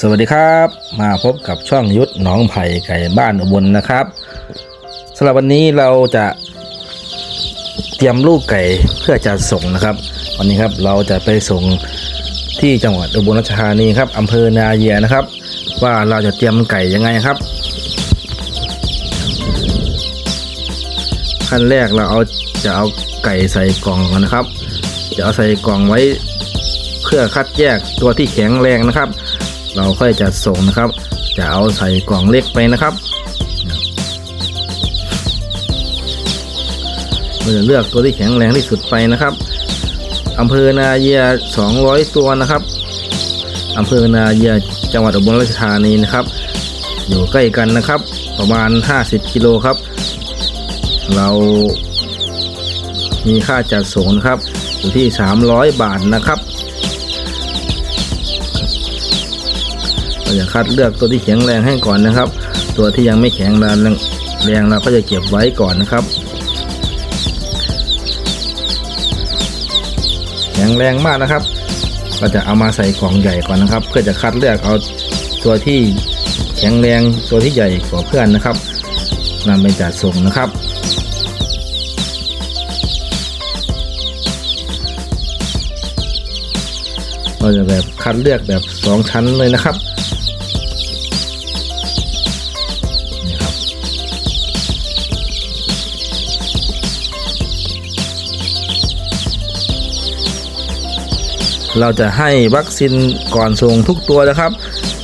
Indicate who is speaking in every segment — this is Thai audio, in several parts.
Speaker 1: สวัสดีครับ มาพบกับช่องยุทธหนองไผ่ไก่บ้านอุบลนะครับสำหรับวันนี้เราจะเตรียมลูกไก่เพื่อจะส่งนะครับ วันนี้ครับเราจะไปส่งที่จังหวัดอุบลราชธานีครับอำเภอนาเยียนะครับ ว่าเราจะเตรียมไก่ยังไงครับขั้นแรกเราเอาจะเอาไก่ใส่กล่องก่อนนะครับ จะเอาใส่กล่องไว้ เพื่อคัดแยกตัวที่แข็งแรงนะครับ เราค่อยจะส่งนะครับ จะเอาใส่กล่องเล็กไปนะครับเราจะเลือกตัวที่แข็งแรงที่สุดไปนะครับอำเภอนาเยีย 200 ตัวนะครับอำเภอนาเยียจังหวัดอุบลราชธานีนะครับ อยู่ใกล้กันนะครับ ประมาณ 50 กิโลครับ เรามีค่าจัดส่งนะครับ อยู่ที่ 300 บาทนะครับ เราจะคัดเลือกตัวที่แข็งแรงให้ก่อนนะครับ ตัวที่ยังไม่แข็งแรงแรงเราก็จะเก็บไว้ก่อนนะครับ แข็งแรงมากนะครับก็จะเอามาใส่กล่องใหญ่ก่อนนะครับ เพื่อจะคัดเลือกเอาตัวที่แข็งแรงตัวที่ใหญ่กว่าเพื่อนนะครับนำไปจัดส่งนะครับเราจะแบบคัดเลือกแบบสองชั้นเลยนะครับ เราจะให้วัคซีนก่อนส่งทุกตัวนะครับ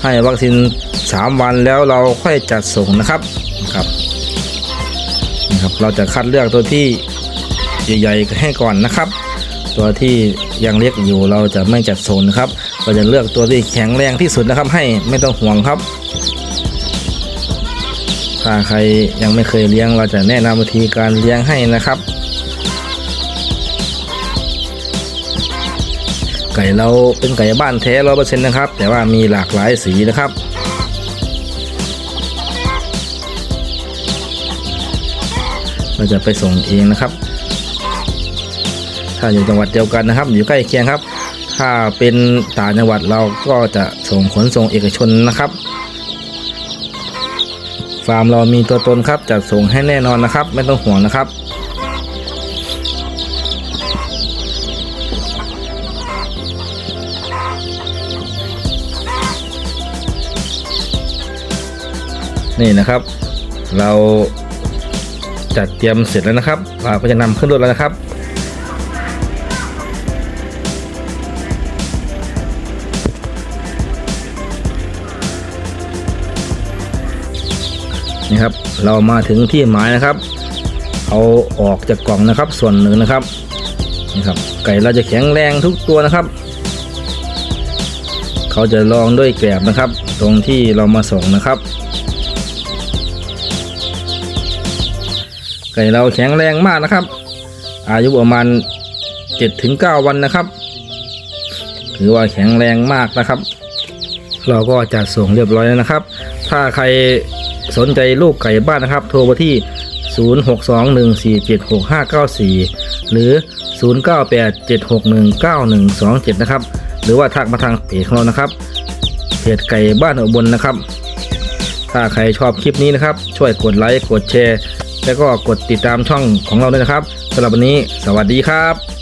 Speaker 1: ให้วัคซีน 3 วันแล้วเราค่อยจัดส่งนะครับนะครับนี่ครับ เราจะคัดเลือกตัวที่ใหญ่ๆให้ก่อนนะครับ ตัวที่ยังเล็กอยู่เราจะไม่จัดโซนนะครับ เราจะเลือกตัวที่แข็งแรงที่สุดนะครับ ให้ไม่ต้องห่วงครับถ้าใครยังไม่เคยเลี้ยงเราจะแนะนำวิธีการเลี้ยงให้นะครับ ไก่เราเป็นไก่บ้านแท้ร้อยเปอร์เซ็นต์นะครับ แต่ว่ามีหลากหลายสีนะครับ เราจะไปส่งเองนะครับ ถ้าอยู่จังหวัดเดียวกันนะครับ อยู่ใกล้เคียงครับ ถ้าเป็นต่างจังหวัดเราก็จะส่งขนส่งเอกชนนะครับ ฟาร์มเรามีตัวตนครับจัดส่งให้แน่นอนนะครับ ไม่ต้องห่วงนะครับ นี่นะครับ เราจัดเตรียมเสร็จแล้วนะครับเราก็จะนำขึ้นรถแล้วนะครับนี่ครับเรามาถึงที่หมายนะครับ เอาออกจากกล่องนะครับ ส่วนหนึ่งนะครับนี่ครับ ไก่เราจะแข็งแรงทุกตัวนะครับ เขาจะลองด้วยแกลบนะครับ ตรงที่เรามาส่งนะครับ ไก่เราแข็งแรงมากนะครับ อายุประมาณ7-9วันนะครับถือว่าแข็งแรงมากนะครับ เราก็จัดส่งเรียบร้อยแล้วนะครับ ถ้าใครสนใจลูกไก่บ้านนะครับ โทรมาที่ 0621476594 หรือ 0987619127 นะครับ หรือว่าทักมาทางเพจของเรานะครับเพจไก่บ้านอุบลนะครับ ถ้าใครชอบคลิปนี้นะครับ ช่วยกดไลค์กดแชร์ แล้วก็กดติดตามช่องของเราด้วยนะครับสำหรับวันนี้ สวัสดีครับ